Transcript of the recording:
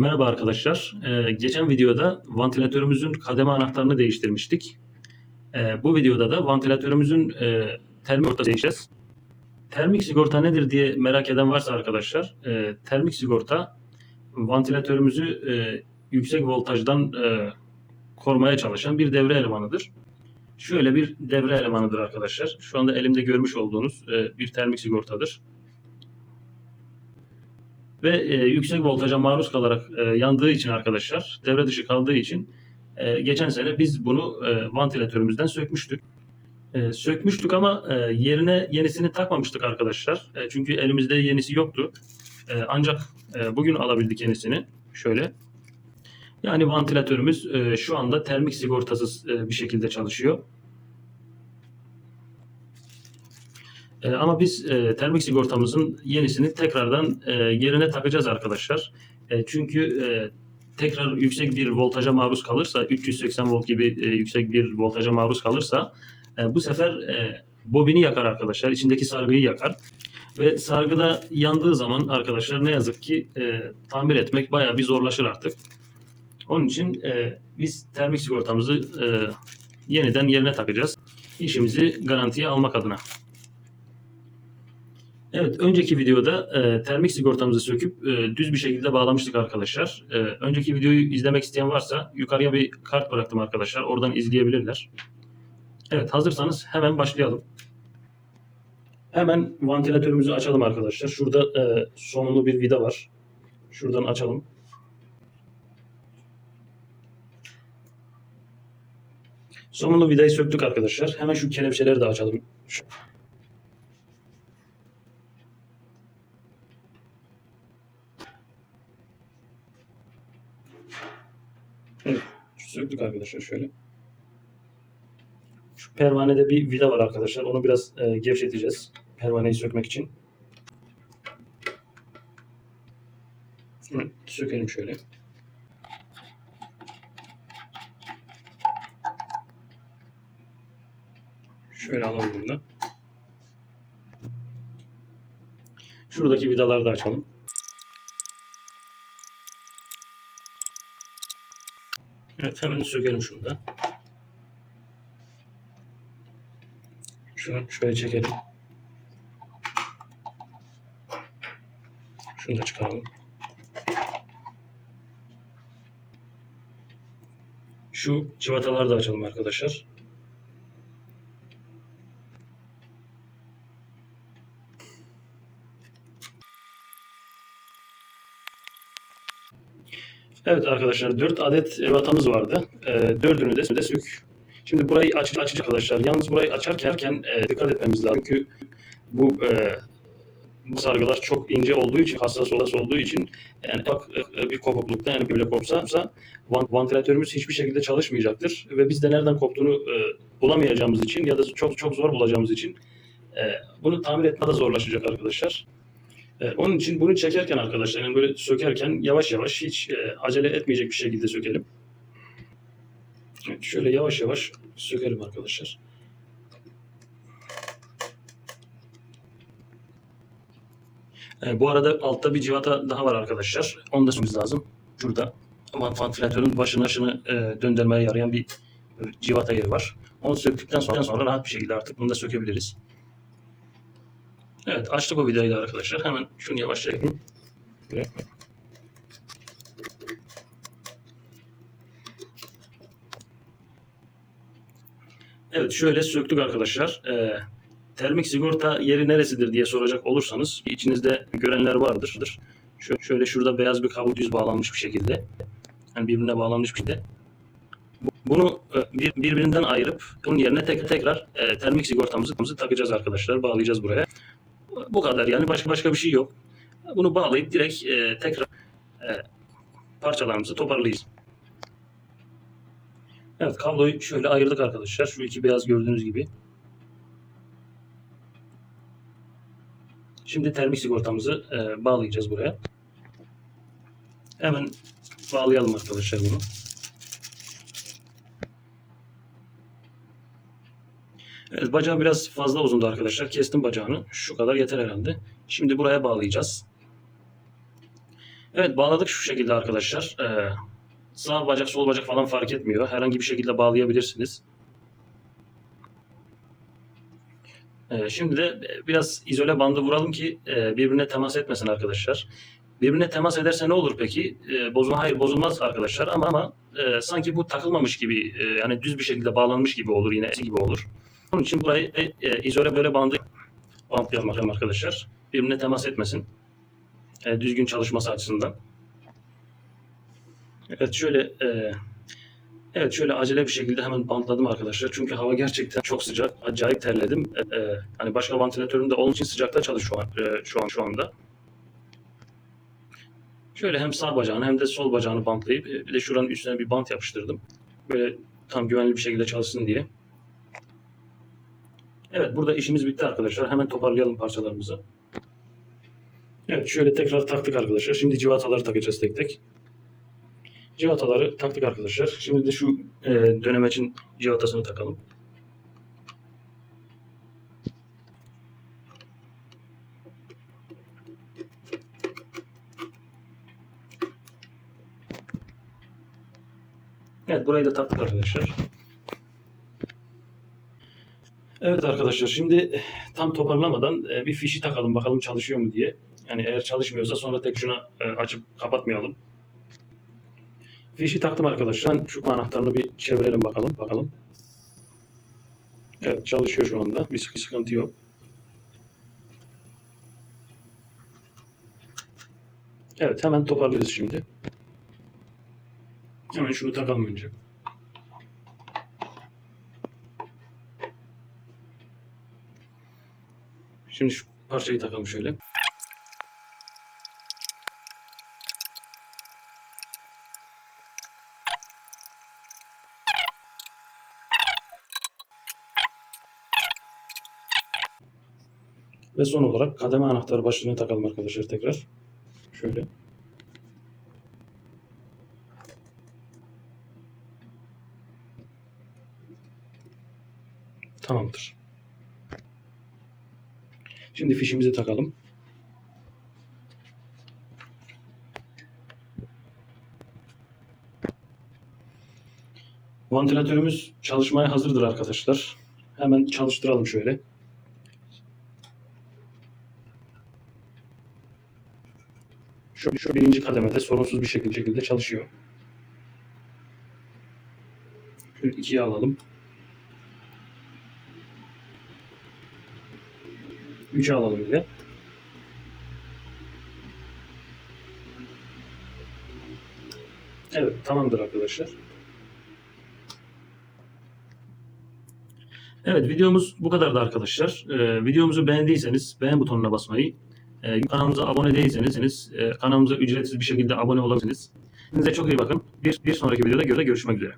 Merhaba arkadaşlar. Ee, geçen videoda vantilatörümüzün kademe anahtarını değiştirmiştik. Ee, bu videoda da vantilatörümüzün e, termik sigortası değişeceğiz. Termik sigorta nedir diye merak eden varsa arkadaşlar, e, termik sigorta vantilatörümüzü e, yüksek voltajdan e, korumaya çalışan bir devre elemanıdır. Şöyle bir devre elemanıdır arkadaşlar. Şu anda elimde görmüş olduğunuz e, bir termik sigortadır ve e, yüksek voltaja maruz kalarak e, yandığı için arkadaşlar, devre dışı kaldığı için e, geçen sene biz bunu e, vantilatörümüzden sökmüştük. E, sökmüştük ama e, yerine yenisini takmamıştık arkadaşlar. E, çünkü elimizde yenisi yoktu. E, ancak e, bugün alabildik yenisini. Şöyle. Yani vantilatörümüz e, şu anda termik sigortasız e, bir şekilde çalışıyor. E, ama biz e, termik sigortamızın yenisini tekrardan e, yerine takacağız arkadaşlar. E, çünkü e, tekrar yüksek bir voltaja maruz kalırsa, 380 volt gibi e, yüksek bir voltaja maruz kalırsa e, bu sefer e, bobini yakar arkadaşlar. içindeki sargıyı yakar. Ve sargıda yandığı zaman arkadaşlar ne yazık ki e, tamir etmek bayağı bir zorlaşır artık. Onun için e, biz termik sigortamızı e, yeniden yerine takacağız. İşimizi garantiye almak adına. Evet, önceki videoda e, termik sigortamızı söküp e, düz bir şekilde bağlamıştık arkadaşlar. E, önceki videoyu izlemek isteyen varsa yukarıya bir kart bıraktım arkadaşlar. Oradan izleyebilirler. Evet, hazırsanız hemen başlayalım. Hemen vantilatörümüzü açalım arkadaşlar. Şurada e, sonlu bir vida var. Şuradan açalım. Sonlu vidayı söktük arkadaşlar. Hemen şu kelepçeleri de açalım. Şu- Evet, söktük arkadaşlar şöyle. Şu pervanede bir vida var arkadaşlar. Onu biraz e, gevşeteceğiz. Pervaneyi sökmek için. Evet, sökelim şöyle. Şöyle alalım bunu da. Şuradaki vidaları da açalım. Evet hemen sökelim şunu da. Şunu şöyle çekelim. Şunu da çıkaralım. Şu civataları da açalım arkadaşlar. Evet arkadaşlar 4 adet cıvatamız vardı. E, dördünü de, sök. Şimdi burayı aç, açacak arkadaşlar. Yalnız burayı açarken e, dikkat etmemiz lazım. Çünkü bu e, bu sargılar çok ince olduğu için, hassas olası olduğu için yani bak e, bir kopuklukta yani böyle kopsa van- vantilatörümüz hiçbir şekilde çalışmayacaktır ve biz de nereden koptuğunu e, bulamayacağımız için ya da çok çok zor bulacağımız için e, bunu tamir etme de zorlaşacak arkadaşlar. E, onun için bunu çekerken arkadaşlar yani böyle sökerken yavaş yavaş hiç e, acele etmeyecek bir şekilde sökelim. Şöyle yavaş yavaş sökelim arkadaşlar. E, bu arada altta bir civata daha var arkadaşlar. Onu da sökmemiz lazım. Şurada. Vantilatörün başını aşını e, döndürmeye yarayan bir civata yeri var. Onu söktükten sonra, sonra rahat bir şekilde artık bunu da sökebiliriz. Evet açtık o vidayı da arkadaşlar. Hemen şunu yavaşça yapayım. Evet şöyle söktük arkadaşlar. Ee, termik sigorta yeri neresidir diye soracak olursanız içinizde görenler vardır. Şö- Şöyle şurada beyaz bir kablo düz bağlanmış bir şekilde. Yani birbirine bağlanmış bir şekilde. Bu- Bunu e, bir, birbirinden ayırıp bunun yerine tek, tekrar e, termik sigortamızı takacağız arkadaşlar. Bağlayacağız buraya. Bu kadar yani başka başka bir şey yok. Bunu bağlayıp direkt e, tekrar e, parçalarımızı toparlayacağız. Evet kabloyu şöyle ayırdık arkadaşlar. Şu iki beyaz gördüğünüz gibi. Şimdi termik sigortamızı e, bağlayacağız buraya. Hemen bağlayalım arkadaşlar bunu. Evet, bacağı biraz fazla uzundu arkadaşlar. Kestim bacağını. Şu kadar yeter herhalde. Şimdi buraya bağlayacağız. Evet bağladık şu şekilde arkadaşlar. Ee, sağ bacak sol bacak falan fark etmiyor. Herhangi bir şekilde bağlayabilirsiniz. Ee, şimdi de biraz izole bandı vuralım ki e, birbirine temas etmesin arkadaşlar. Birbirine temas ederse ne olur peki? E, bozulma hayır bozulmaz arkadaşlar ama ama e, sanki bu takılmamış gibi e, yani düz bir şekilde bağlanmış gibi olur yine gibi olur. Onun için burayı e, e, izole böyle bandı bantlayalım arkadaşlar. Birbirine temas etmesin. E, düzgün çalışması açısından. Evet şöyle e, evet şöyle acele bir şekilde hemen bantladım arkadaşlar. Çünkü hava gerçekten çok sıcak. Acayip terledim. E, e, hani başka vantilatörüm de onun için sıcakta çalışıyor şu an, e, şu an şu anda. Şöyle hem sağ bacağını hem de sol bacağını bantlayıp e, bir de şuranın üstüne bir bant yapıştırdım. Böyle tam güvenli bir şekilde çalışsın diye. Evet burada işimiz bitti arkadaşlar. Hemen toparlayalım parçalarımızı. Evet şöyle tekrar taktık arkadaşlar. Şimdi civataları takacağız tek tek. Civataları taktık arkadaşlar. Şimdi de şu e, dönemeçin civatasını takalım. Evet burayı da taktık arkadaşlar. Evet arkadaşlar şimdi tam toparlamadan e, bir fişi takalım bakalım çalışıyor mu diye. Yani eğer çalışmıyorsa sonra tek şuna e, açıp kapatmayalım. Fişi taktım arkadaşlar. Şu anahtarını bir çevirelim bakalım. Bakalım. Evet çalışıyor şu anda. Bir sıkı- sıkıntı yok. Evet hemen toparlarız şimdi. Hemen şunu takalım önce. Şimdi şu parçayı takalım şöyle. Ve son olarak kademe anahtarı başlığını takalım arkadaşlar tekrar. Şöyle. Tamamdır. Şimdi fişimizi takalım. Vantilatörümüz çalışmaya hazırdır arkadaşlar. Hemen çalıştıralım şöyle. Şu, şu birinci kademede sorunsuz bir şekilde, şekilde çalışıyor. Şöyle ikiye alalım. 3'e alalım bir de. Evet tamamdır arkadaşlar. Evet videomuz bu kadardı arkadaşlar. Ee, videomuzu beğendiyseniz beğen butonuna basmayı, e, kanalımıza abone değilseniz e, kanalımıza ücretsiz bir şekilde abone olabilirsiniz. Kendinize çok iyi bakın. Bir, bir sonraki videoda görüşmek üzere.